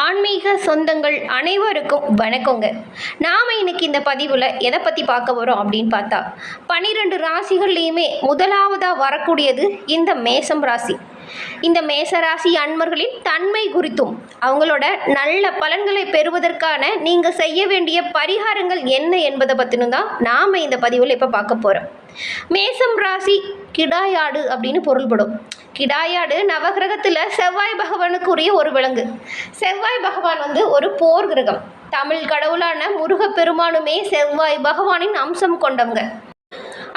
ஆன்மீக சொந்தங்கள் அனைவருக்கும் வணக்கங்க. நாம் இன்னைக்கு இந்த பதிவில் எதை பற்றி பார்க்க வரோம் அப்படின்னு பார்த்தா பன்னிரெண்டு ராசிகள்லேயுமே முதலாவதாக வரக்கூடியது இந்த மேசம் ராசி. இந்த மேசராசி அன்பர்களின் தன்மை குறித்தும் அவங்களோட நல்ல பலன்களை பெறுவதற்கான நீங்கள் செய்ய வேண்டிய பரிகாரங்கள் என்ன என்பதை பற்றினும் தான் நாம் இந்த பதிவில் இப்போ பார்க்க போகிறோம் மேசம் ராசி கிடாயாடு அப்படின்னு பொருள்படும். கிடாயாடு நவகிரகத்தில் செவ்வாய் பகவானுக்குரிய ஒரு விலங்கு. செவ்வாய் பகவான் வந்து ஒரு போர் கிரகம் தமிழ் கடவுளான முருகப்பெருமானுமே செவ்வாய் பகவானின் அம்சம் கொண்டவங்க.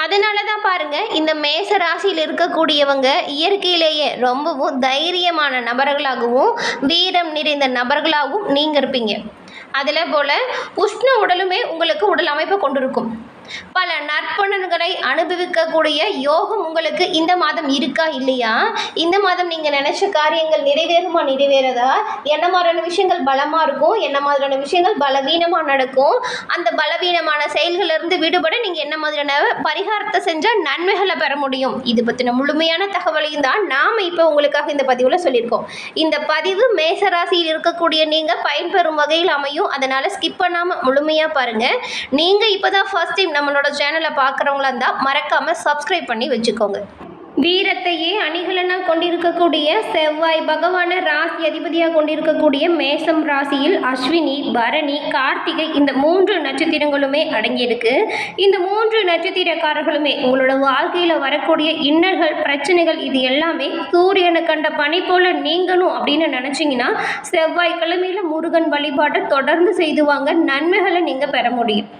அதனால தான் பாருங்க இந்த மேச ராசியில் இருக்கக்கூடியவங்க இயற்கையிலேயே ரொம்பவும் தைரியமான நபர்களாகவும் வீரம் நிறைந்த நபர்களாகவும் நீங்கள் இருப்பீங்க. அதில் போல் உஷ்ண உடலுமே உங்களுக்கு உடல் அமைப்பை கொண்டிருக்கும். பல நற்பலன்களை அனுபவிக்கக்கூடிய யோகம் உங்களுக்கு இந்த மாதம் இருக்கா இல்லையா? இந்த மாதம் நீங்கள் நினைச்ச காரியங்கள் நிறைவேறுமா நிறைவேறதா? என்ன மாதிரியான விஷயங்கள் பலமாக இருக்கும்? என்ன மாதிரியான விஷயங்கள் பலவீனமாக நடக்கும்? அந்த பலவீனமான செயல்களிலிருந்து விடுபட நீங்கள் என்ன மாதிரியான பரிகாரத்தை செஞ்சால் நன்மைகளை பெற முடியும்? இது பற்றின முழுமையான தகவலையும் தான் நாம் இப்போ உங்களுக்காக இந்த பதிவில் சொல்லியிருக்கோம். இந்த பதிவு மேசராசியில் இருக்கக்கூடிய நீங்கள் பயன்பெறும் வகையில் அமையும். அதனால் ஸ்கிப் பண்ணாமல் முழுமையாக பாருங்கள் நீங்கள் இப்போ தான் ஃபர்ஸ்ட் டைம் நம்மளோட சேனலை பார்க்குறவங்களா இருந்தால் மறக்காமல் சப்ஸ்கிரைப் பண்ணி வச்சுக்கோங்க. வீரத்தையே அணிகலனாக கொண்டிருக்கக்கூடிய செவ்வாய் பகவான ராசி அதிபதியாக கொண்டிருக்கக்கூடிய மேசம் ராசியில் அஸ்வினி பரணி கார்த்திகை இந்த மூன்று நட்சத்திரங்களுமே அடங்கியிருக்கு. இந்த மூன்று நட்சத்திரக்காரர்களுமே உங்களோட வாழ்க்கையில் வரக்கூடிய இன்னல்கள் பிரச்சனைகள் இது எல்லாமே சூரியனை கண்ட பனி போல நீங்கணும் அப்படின்னு நினச்சிங்கன்னா செவ்வாய் கிழமையில் முருகன் வழிபாட்டை தொடர்ந்து செய்துவாங்க நன்மைகளை நீங்கள் பெற முடியும்.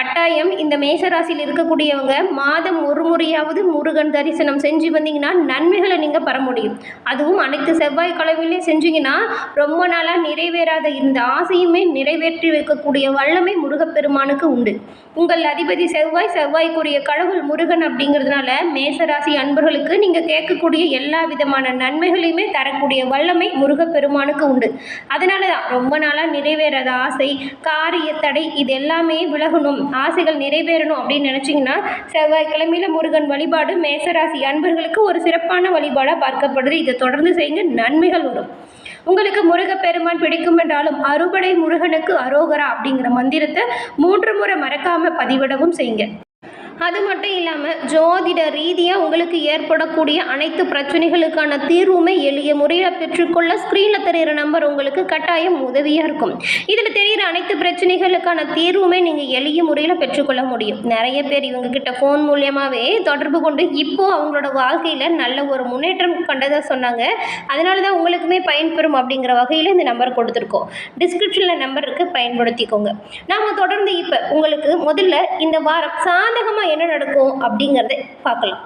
கட்டாயம் இந்த மேசராசியில் இருக்கக்கூடியவங்க மாதம் ஒரு முறையாவது முருகன் தரிசனம் செஞ்சு வந்தீங்கன்னா நன்மைகளை நீங்கள் பெற முடியும். அதுவும் அனைத்து செவ்வாய் கிழமையிலையும் செஞ்சீங்கன்னா ரொம்ப நாளாக நிறைவேறாத இந்த ஆசையுமே நிறைவேற்றி வைக்கக்கூடிய வல்லமை முருகப்பெருமானுக்கு உண்டு. உங்கள் அதிபதி செவ்வாய் செவ்வாய்க்குரிய கடவுள் முருகன் அப்படிங்கிறதுனால மேசராசி அன்பர்களுக்கு நீங்கள் கேட்கக்கூடிய எல்லா விதமான நன்மைகளையுமே தரக்கூடிய வல்லமை முருகப்பெருமானுக்கு உண்டு. அதனால தான் ரொம்ப நாளாக நிறைவேறாத ஆசை காரிய தடை இது எல்லாமே விலகணும். ஆசைகள் நிறைவேறணும் அப்படின்னு நினச்சிங்கன்னா செவ்வாய்க்கிழமையில் முருகன் வழிபாடு மேசராசி அன்பர்களுக்கு ஒரு சிறப்பான வழிபாடாக பார்க்கப்படுது. இதை தொடர்ந்து செய்யுங்க நன்மைகள் வரும். உங்களுக்கு முருகப்பெருமான் பிடிக்கும் என்றாலும் அறுபடை முருகனுக்கு அரோகரா அப்படிங்கிற மந்திரத்தை மூன்று முறை மறக்காமல் பதிவிடவும் செய்யுங்க. அது மட்டும் இல்லாமல் ஜோதிட ரீதியாக உங்களுக்கு ஏற்படக்கூடிய அனைத்து பிரச்சனைகளுக்கான தீர்வுமே எளிய முறையில் பெற்றுக்கொள்ள ஸ்க்ரீனில் தெரிகிற நம்பர் உங்களுக்கு கட்டாயம் உதவியாக இருக்கும். இதில் தெரிகிற அனைத்து பிரச்சனைகளுக்கான தீர்வுமே நீங்கள் எளிய முறையில் பெற்றுக்கொள்ள முடியும். நிறைய பேர் இவங்கக்கிட்ட ஃபோன் மூலியமாகவே தொடர்பு கொண்டு இப்போது அவங்களோட வாழ்க்கையில் நல்ல ஒரு முன்னேற்றம் கண்டதாக சொன்னாங்க. அதனால தான் உங்களுக்குமே பயன்பெறும் அப்படிங்கிற வகையில் இந்த நம்பர் கொடுத்துருக்கோம். டிஸ்கிரிப்ஷனில் நம்பர் இருக்குது பயன்படுத்திக்கோங்க. நாம் தொடர்ந்து இப்போ உங்களுக்கு முதல்ல இந்த வாரம் சாதகமாக என்ன நடக்கும் அப்படிங்கிறத பார்க்கலாம்.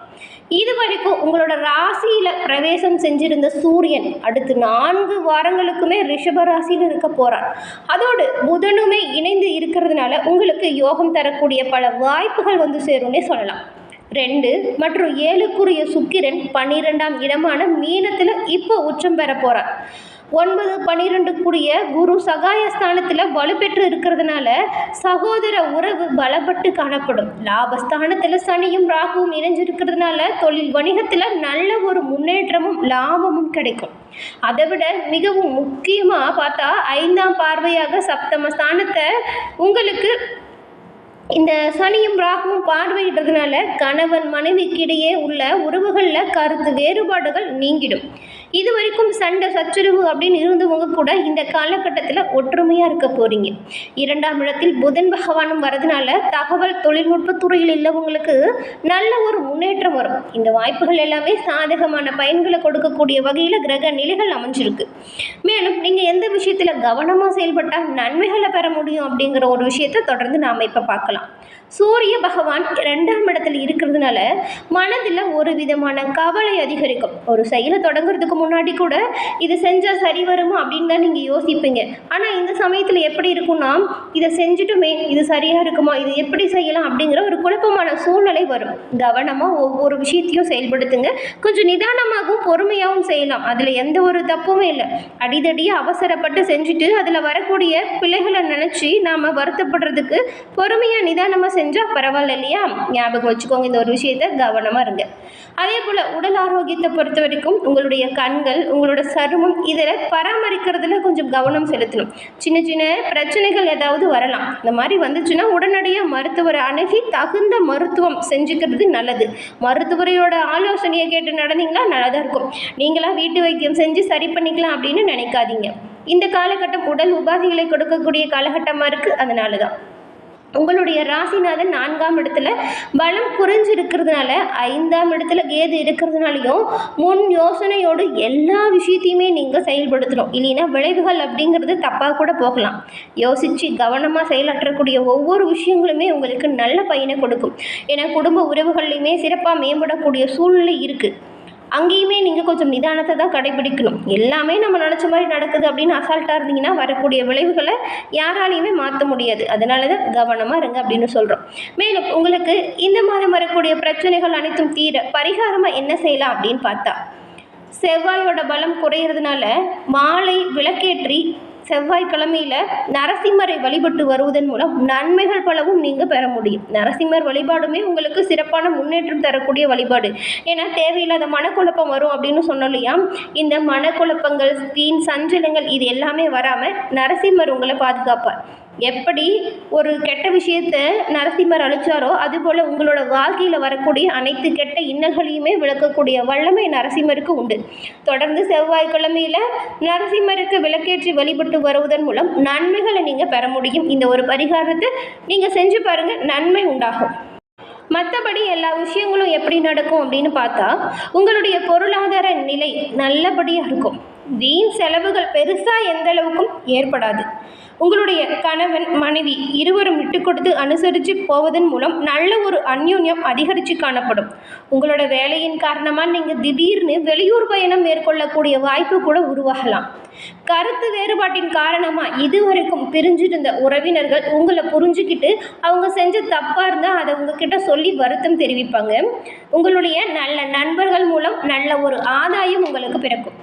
இது வரைக்கும் உங்களோட ராசியில் பிரவேசம் செஞ்சிருந்த சூரியன் அடுத்து நான்கு வாரங்களுக்குமே ரிஷப ராசியில் இருக்க போகிறார் அதோடு புதனுமே இணைந்து இருக்கிறதுனால உங்களுக்கு யோகம் தரக்கூடிய பல வாய்ப்புகள் வந்து சேரும்னே சொல்லலாம். ரெண்டு மற்றும் ஏழுக்குரிய சுக்கிரன் பன்னிரெண்டாம் இடமான மீனத்தில் இப்போ உச்சம் பெற போகிறார் ஒன்பது பன்னிரெண்டுக்குரிய குரு சகாயஸ்தானத்தில் வலுப்பெற்று இருக்கிறதுனால சகோதர உறவு பலப்பட்டு காணப்படும். லாபஸ்தானத்தில் சனியும் ராகுவும் இணைஞ்சிருக்கிறதுனால தொழில் வணிகத்தில் நல்ல ஒரு முன்னேற்றமும் லாபமும் கிடைக்கும். அதை விட மிகவும் முக்கியமாக பார்த்தா ஐந்தாம் பார்வையாக சப்தம ஸ்தானத்தை உங்களுக்கு இந்த சனியும் ராகுவும் பார்வையிடுறதுனால கணவன் மனைவிக்கிடையே உள்ள உறவுகளில் கருத்து வேறுபாடுகள் நீங்கிடும். இது வரைக்கும் சண்டை சச்சரவு அப்படின்னு இருந்தவங்க கூட இந்த காலகட்டத்தில் ஒற்றுமையாக இருக்க போகிறீங்க இரண்டாம் இடத்தில் புதன் பகவானும் வரதுனால தகவல் தொழில்நுட்ப துறையில் உள்ளவங்களுக்கு நல்ல ஒரு முன்னேற்றம் வரும். இந்த வாய்ப்புகள் எல்லாமே சாதகமான பயன்களை கொடுக்கக்கூடிய வகையில் கிரக நிலைகள் அமைஞ்சிருக்கு. மேலும் நீங்கள் எந்த விஷயத்தில் கவனமாக செயல்பட்டால் நன்மைகளை பெற முடியும் அப்படிங்கிற ஒரு விஷயத்தை தொடர்ந்து நாம் இப்போ பார்க்கலாம். சூரிய பகவான் ரெண்டாம் இடத்துல இருக்கிறதுனால மனதில் ஒரு விதமான கவலை அதிகரிக்கும். ஒரு செயலை தொடங்குறதுக்கு முன்னாடி கூட இது செஞ்சால் சரி வருமா அப்படின்னு தான் நீங்கள் யோசிப்பீங்க. ஆனால் இந்த சமயத்தில் எப்படி இருக்கும்னா இதை செஞ்சுட்டுமே இது சரியாக இருக்குமா இது எப்படி செய்யலாம் அப்படிங்கிற ஒரு குழப்பமான சூழ்நிலை வரும். கவனமாக ஒவ்வொரு விஷயத்தையும் செயல்படுத்துங்க. கொஞ்சம் நிதானமாகவும் பொறுமையாகவும் செய்யலாம். அதில் எந்த ஒரு தப்புமே இல்லை. அடிதடியாக அவசரப்பட்டு செஞ்சுட்டு அதில் வரக்கூடிய பிள்ளைகளை நினச்சி நாம் வருத்தப்படுறதுக்கு பொறுமையாக நிதானமாக செஞ்சு செஞ்சால் பரவாயில்ல இல்லையா ஞாபகம் வச்சுக்கோங்க இந்த ஒரு விஷயத்தை கவனமாக இருங்க. அதே போல் உடல் ஆரோக்கியத்தை பொறுத்த வரைக்கும் உங்களுடைய கண்கள் உங்களோட சருமம் இதில் பராமரிக்கிறதுல கொஞ்சம் கவனம் செலுத்தணும். சின்ன சின்ன பிரச்சனைகள் ஏதாவது வரலாம். இந்த மாதிரி வந்துச்சுன்னா உடனடியாக மருத்துவரை அணுகி தகுந்த மருத்துவம் செஞ்சுக்கிறது நல்லது. மருத்துவரையோட ஆலோசனையை கேட்டு நடந்தீங்களா நல்லதாக இருக்கும். நீங்களாம் வீட்டு வைத்தியம் செஞ்சு சரி பண்ணிக்கலாம் அப்படின்னு நினைக்காதீங்க. இந்த காலகட்டம் உடல் உபாதைகளை கொடுக்கக்கூடிய காலகட்டமாக இருக்குது அதனால தான் உங்களுடைய ராசிநாதன் நான்காம் இடத்துல பலம் குறைஞ்சிருக்கிறதுனால ஐந்தாம் இடத்துல கேது இருக்கிறதுனாலையும் முன் யோசனையோடு எல்லா விஷயத்தையுமே நீங்கள் செயல்படுத்தணும். இல்லைன்னா விளைவுகள் அப்படிங்கிறது தப்பாக கூட போகலாம். யோசித்து கவனமாக செயலாற்றக்கூடிய ஒவ்வொரு விஷயங்களுமே உங்களுக்கு நல்ல பயனை கொடுக்கும். ஏன்னா குடும்ப உறவுகள்லையுமே சிறப்பாக மேம்படக்கூடிய சூழ்நிலை இருக்குது அங்கேயுமே நீங்கள் கொஞ்சம் நிதானத்தை தான் கடைபிடிக்கணும். எல்லாமே நம்ம நினச்ச மாதிரி நடக்குது அப்படின்னு அசால்ட்டாக இருந்தீங்கன்னா வரக்கூடிய விளைவுகளை யாராலையுமே மாற்ற முடியாது. அதனால தான் கவனமாக இருங்க அப்படின்னு சொல்கிறோம் மேலும் உங்களுக்கு இந்த மாதம் வரக்கூடிய பிரச்சனைகள் அனைத்தும் தீர பரிகாரமாக என்ன செய்யலாம் அப்படின்னு பார்த்தா செவ்வாயோட பலம் குறையிறதுனால மாலை விளக்கேற்றி செவ்வாய்க்கிழமையில் நரசிம்மரை வழிபட்டு வருவதன் மூலம் நன்மைகள் பலவும் நீங்கள் பெற முடியும். நரசிம்மர் வழிபாடுமே உங்களுக்கு சிறப்பான முன்னேற்றம் தரக்கூடிய வழிபாடு. ஏன்னா தேவையில்லாத மனக்குழப்பம் வரும் அப்படின்னு சொன்னோம் இல்லையா? இந்த மனக்குழப்பங்கள் தீன் சஞ்சலங்கள் இது எல்லாமே வராமல் நரசிம்மர் உங்களை பாதுகாப்பார். எப்படி ஒரு கெட்ட விஷயத்தை நரசிம்மர் அழிச்சாரோ அதுபோல் உங்களோட வாழ்க்கையில் வரக்கூடிய அனைத்து கெட்ட இன்னல்களையுமே விளக்கக்கூடிய வல்லமை நரசிம்மருக்கு உண்டு. தொடர்ந்து செவ்வாய்க்கிழமையில் நரசிம்மருக்கு விளக்கேற்றி வழிபட்டு வருவதன் மூலம் நன்மைகளை நீங்கள் பெற முடியும். இந்த ஒரு பரிகாரத்தை நீங்கள் செஞ்சு பாருங்கள் நன்மை உண்டாகும். மற்றபடி எல்லா விஷயங்களும் எப்படி நடக்கும் அப்படின்னு பார்த்தா உங்களுடைய பொருளாதார நிலை நல்லபடியாக இருக்கும். வீண் செலவுகள் பெருசாக எந்த அளவுக்கும் ஏற்படாது. உங்களுடைய கணவன் மனைவி இருவரும் விட்டு கொடுத்து அனுசரித்து போவதன் மூலம் நல்ல ஒரு அந்யோன்யம் அதிகரித்து காணப்படும். உங்களோட வேலையின் காரணமாக நீங்கள் திடீர்னு வெளியூர் பயணம் மேற்கொள்ளக்கூடிய வாய்ப்பு கூட உருவாகலாம். கருத்து வேறுபாட்டின் காரணமாக இதுவரைக்கும் பிரிஞ்சிருந்த உறவினர்கள் உங்களை புரிஞ்சுக்கிட்டு அவங்க செஞ்ச தப்பாக இருந்தால் அதை உங்ககிட்ட சொல்லி வருத்தம் தெரிவிப்பாங்க. உங்களுடைய நல்ல நண்பர்கள் மூலம் நல்ல ஒரு ஆதாயம் உங்களுக்கு பிறக்கும்.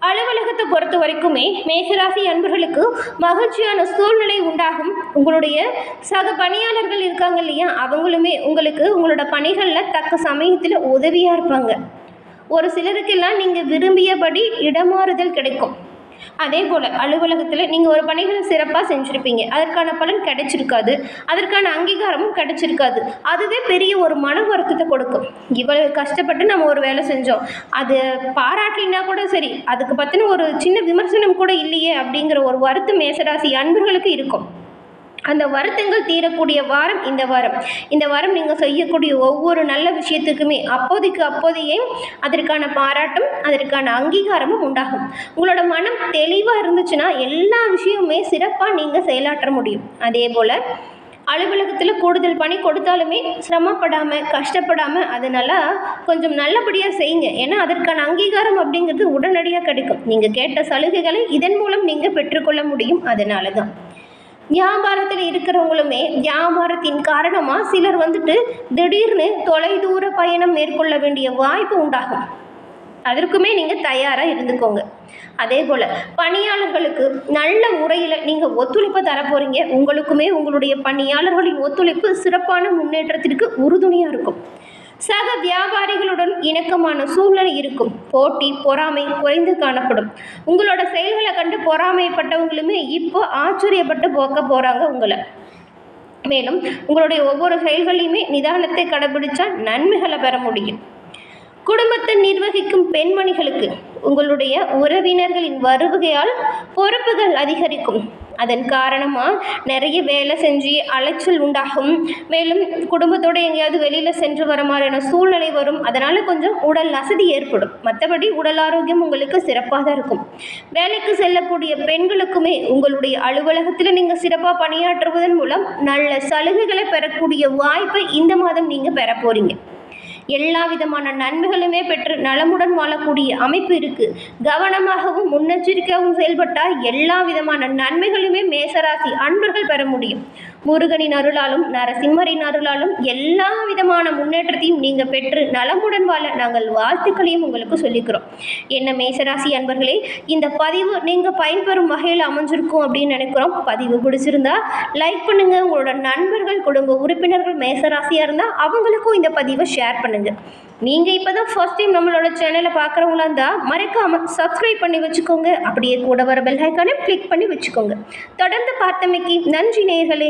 அலுவலகத்தை பொறுத்த வரைக்குமே மேசராசி அன்பர்களுக்கு மகிழ்ச்சியான சூழ்நிலை உண்டாகும். உங்களுடைய சக பணியாளர்கள் இருக்காங்க இல்லையா? அவங்களுமே உங்களுக்கு உங்களோட பணிகளில் தக்க சமயத்தில் உதவியாக இருப்பாங்க. ஒரு சிலருக்கெல்லாம் நீங்கள் விரும்பியபடி இடமாறுதல் கிடைக்கும். அதே போல் அலுவலகத்தில் நீங்கள் ஒரு பணிகளை சிறப்பாக செஞ்சுருப்பீங்க. அதற்கான பலன் கிடைச்சிருக்காது. அதற்கான அங்கீகாரமும் கிடைச்சிருக்காது. அதுவே பெரிய ஒரு மன வருத்தத்தை கொடுக்கும். இவ்வளவு கஷ்டப்பட்டு நம்ம ஒரு வேலை செஞ்சோம். அது பாராட்டினா கூட சரி அதுக்கு பற்றின ஒரு சின்ன விமர்சனம் கூட இல்லையே அப்படிங்கிற ஒரு வருத்தம் மேசராசி அன்பர்களுக்கு இருக்கும். அந்த வருத்தங்கள் தீரக்கூடிய வாரம் இந்த வாரம். இந்த வாரம் நீங்கள் செய்யக்கூடிய ஒவ்வொரு நல்ல விஷயத்துக்குமே அப்போதைக்கு அப்போதையே அதற்கான பாராட்டும் அதற்கான அங்கீகாரமும் உண்டாகும். உங்களோட மனம் தெளிவாக இருந்துச்சுன்னா எல்லா விஷயமுமே சிறப்பாக நீங்கள் செயலாற்ற முடியும். அதே போல் அலுவலகத்தில் கூடுதல் பணி கொடுத்தாலுமே சிரமப்படாமல் கஷ்டப்படாமல் அதனால கொஞ்சம் நல்லபடியாக செய்யுங்க. ஏன்னா அதற்கான அங்கீகாரம் அப்படிங்கிறது உடனடியாக கிடைக்கும். நீங்கள் கேட்ட சலுகைகளை இதன் மூலம் நீங்கள் பெற்றுக்கொள்ள முடியும். அதனால தான் வியாபாரத்தில் இருக்கிறவங்களுமே வியாபாரத்தின் காரணமாக சிலர் வந்துட்டு திடீர்னு தொலைதூர பயணம் மேற்கொள்ள வேண்டிய வாய்ப்பு உண்டாகும். அதற்குமே நீங்கள் தயாராக இருந்துக்கோங்க. அதே போல் பணியாளர்களுக்கு நல்ல முறையில் நீங்கள் ஒத்துழைப்பை தர போகிறீங்க உங்களுக்குமே உங்களுடைய பணியாளர்களின் ஒத்துழைப்பு சிறப்பான முன்னேற்றத்திற்கு உறுதுணையாக இருக்கும். சக வியாபாரிகளுடன் இணக்கமான சூழ்நிலை இருக்கும். போட்டி பொறாமை குறைந்து காணப்படும். உங்களோட செயல்களை கண்டு பொறாமைப்பட்டவங்களுமே இப்போ ஆச்சரியப்பட்டு போக்க போகிறாங்க உங்களை. மேலும் உங்களுடைய ஒவ்வொரு செயல்களையுமே நிதானத்தை கடைபிடிச்சா நன்மைகளை பெற முடியும். குடும்பத்தை நிர்வகிக்கும் பெண்மணிகளுக்கு உங்களுடைய உறவினர்களின் வருகையால் பொறுப்புகள் அதிகரிக்கும். அதன் காரணமாக நிறைய வேலை செஞ்சு அலைச்சல் உண்டாகும். மேலும் குடும்பத்தோடு எங்கேயாவது வெளியில் சென்று வர மாதிரியான சூழ்நிலை வரும். அதனால் கொஞ்சம் உடல் அசதி ஏற்படும். மற்றபடி உடல் ஆரோக்கியம் உங்களுக்கு சிறப்பாக தான் இருக்கும். வேலைக்கு செல்லக்கூடிய பெண்களுக்குமே உங்களுடைய அலுவலகத்தில் நீங்கள் சிறப்பாக பணியாற்றுவதன் மூலம் நல்ல சலுகைகளை பெறக்கூடிய வாய்ப்பை இந்த மாதம் நீங்கள் பெற போகிறீங்க எல்லா விதமான நன்மைகளுமே பெற்று நலமுடன் வாழக்கூடிய அமைப்பு இருக்குது கவனமாகவும் முன்னெச்சரிக்கையாகவும் செயல்பட்டால் எல்லா விதமான நன்மைகளுமே மேசராசி அன்பர்கள் பெற முடியும். முருகனின் அருளாலும் நரசிம்மரின் அருளாலும் எல்லா விதமான முன்னேற்றத்தையும் நீங்கள் பெற்று நலமுடன் வாழ நாங்கள் வாழ்த்துக்களையும் உங்களுக்கு சொல்லிக்கிறோம். என்ன மேசராசி அன்பர்களே இந்த பதிவு நீங்கள் பயன்பெறும் வகையில் அமைஞ்சிருக்கும் அப்படின்னு நினைக்கிறோம். பதிவு பிடிச்சிருந்தா லைக் பண்ணுங்கள் உங்களோட நண்பர்கள் குடும்ப உறுப்பினர்கள் மேசராசியாக இருந்தால் அவங்களுக்கும் இந்த பதிவை ஷேர் பண்ணுங்கள் நீங்கள் இப்போ தான் ஃபர்ஸ்ட் டைம் நம்மளோட சேனலை பார்க்குறவங்களா இருந்தால் மறக்காமல் சப்ஸ்கிரைப் பண்ணி வச்சுக்கோங்க. அப்படியே கூட வர பெல் ஐக்கானை கிளிக் பண்ணி வச்சுக்கோங்க. தொடர்ந்து பார்த்தமைக்கு நன்றி நேயர்களே.